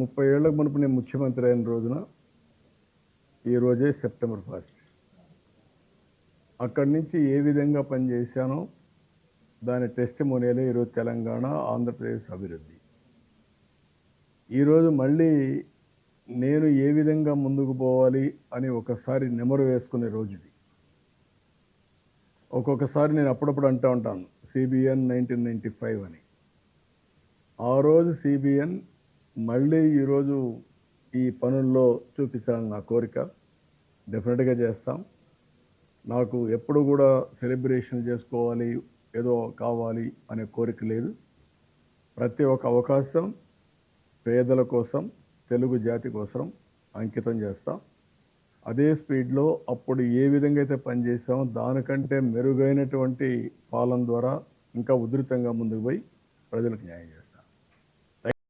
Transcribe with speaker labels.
Speaker 1: ముప్పై ఏళ్ళకు మునుపు నేను ముఖ్యమంత్రి అయిన రోజున ఈ రోజే సెప్టెంబర్ ఫస్ట్. అక్కడి నుంచి ఏ విధంగా పనిచేశానో దాని టెస్ట్ మోనియలే ఈరోజు తెలంగాణ ఆంధ్రప్రదేశ్ అభివృద్ధి. ఈరోజు మళ్ళీ నేను ఏ విధంగా ముందుకు పోవాలి అని ఒకసారి నెమరు వేసుకునే రోజుది. ఒక్కొక్కసారి నేను అప్పుడప్పుడు అంటూ ఉంటాను సిబిఎన్ నైన్టీన్ నైంటీ ఫైవ్ అని. ఆ రోజు సిబిఎన్ మళ్ళీ ఈరోజు ఈ పనుల్లో చూపించాలని నా కోరిక. డెఫినెట్గా చేస్తాం. నాకు ఎప్పుడు కూడా సెలబ్రేషన్ చేసుకోవాలి ఏదో కావాలి అనే కోరిక లేదు. ప్రతి ఒక్క అవకాశం పేదల కోసం తెలుగు జాతి కోసం అంకితం చేస్తాం. అదే స్పీడ్లో అప్పుడు ఏ విధంగా అయితే పనిచేసామో దానికంటే మెరుగైనటువంటి పాలన ద్వారా ఇంకా ఉధృతంగా ముందుకు పోయి ప్రజలకు న్యాయం చేస్తాం.